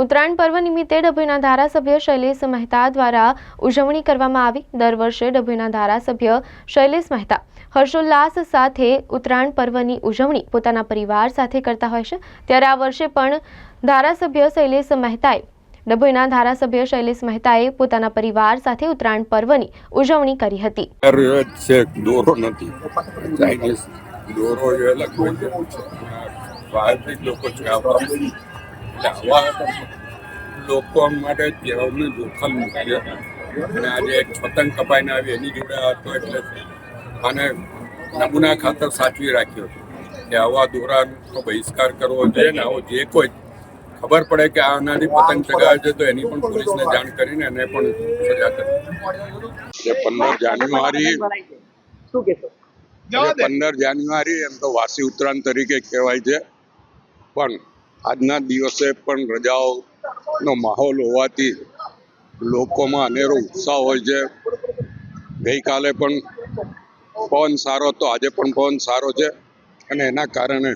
ઉત્તરાયણ પર્વ નિમિત્તે ડભોઈના ધારાસભ્ય શૈલેષ મહેતા દ્વારા ઉજવણી કરવામાં આવી. દર વર્ષે ડભોઈના ધારાસભ્ય શૈલેષ મહેતા હર્ષોલ્લાસ સાથે ઉત્તરાયણ પર્વની ઉજવણી પોતાના પરિવાર સાથે કરતા હોય છે. ત્યારે આ વર્ષે પણ ધારાસભ્ય શૈલેષ મહેતાએ ડભોઈના ધારાસભ્ય શૈલેષ મહેતાએ પોતાના પરિવાર સાથે ઉત્તરાયણ પર્વની ઉજવણી કરી હતી. દોરો નથી. આવા લોકો માટે જીવનનું જોખમ છે અને આજે એક પતંગ કપાઈને આવી એની જોડે હતો એટલે આને નમૂના ખાતર સાચવી રાખ્યો કે આવા દોરાનો બહિષ્કાર કરવો જોઈએ ને આવો જે કોઈ ખબર પડે કે આનાથી પતંગ ચગાવે છે તો એની પણ પોલીસને જાણ કરીને એને પણ સજા કરવી પંદર જાન્યુઆરી પંદર જાન્યુઆરી એમ તો વાસી ઉત્તરાયણ તરીકે કહેવાય છે. પણ આજના દિવસે પણ રજાઓનો માહોલ હોવાથી લોકોમાં અનેરો ઉત્સાહ હોય છે. ગઈકાલે પણ પવન સારો હતો, આજે પણ પવન સારો છે અને એના કારણે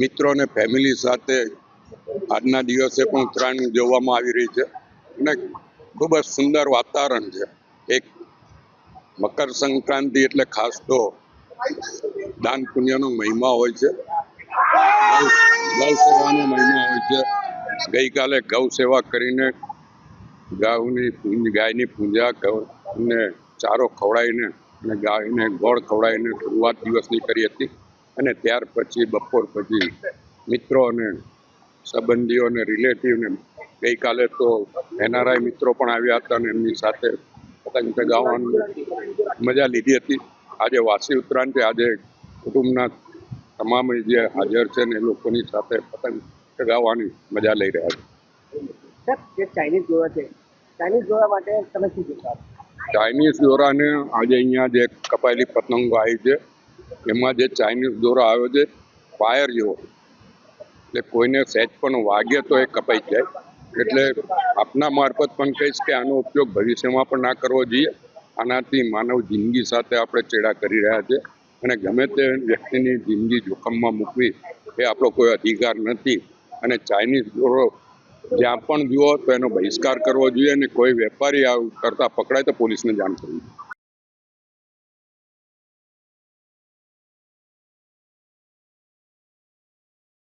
મિત્રો અને ફેમિલી સાથે આજના દિવસે પણ ઉત્તરાયણ ઉજવવામાં આવી રહી છે અને ખૂબ જ સુંદર વાતાવરણ છે. એક મકર સંક્રાંતિ એટલે ખાસ તો દાન પુણ્યનો મહિમા હોય છે. ગૌ સેવાનો મહિમા હોય છે. ગઈકાલે ગૌ સેવા કરીને ગાયની ગાયની પૂજા ગૌને ચારો ખવડાવીને અને ગાયને ગોળ ખવડાવીને શરૂઆત દિવસની કરી હતી. અને ત્યાર પછી બપોર પછી મિત્રો અને સંબંધીઓ અને રિલેટિવને ગઈકાલે તો એનઆરઆઈ મિત્રો પણ આવ્યા હતા અને એમની સાથે પતંગ ચગાવવાની મજા લીધી હતી. આજે વાસી ઉત્તરાયણ છે આજે કુટુંબના તમામ જે હાજર છે ને એ લોકોની સાથે પતંગ ચગાવવાની મજા લઈ રહ્યા છે. સર જે ચાઇનીઝ દોરા છે ચાઇનીઝ દોરા માટે તમે શું કહેશો? ચાઇનીઝ દોરાને આજે અહીંયા જે કપાયેલી પતંગો આવી છે એમાં જે ચાઇનીઝ દોરા આવ્યો છે વાયર જેવો. એટલે કોઈને સહેજ પણ વાગે તો એ કપાઈ જાય. એટલે આપના મારફત પણ કહીશ કે આનો ઉપયોગ ભવિષ્યમાં પણ ના કરવો જોઈએ. આનાથી માનવ જિંદગી સાથે આપણે ચેડા કરી રહ્યા છે. અને ગમે તે વ્યક્તિની જિંદગી જોખમમાં મૂકવી એ આપણો કોઈ અધિકાર નથી. અને ચાઇનીઝ દોરો જ્યાં પણ જુઓ તો એનો બહિષ્કાર કરવો જોઈએ અને કોઈ વેપારી કરતા પકડાય તો પોલીસને જાણ કરવી જોઈએ.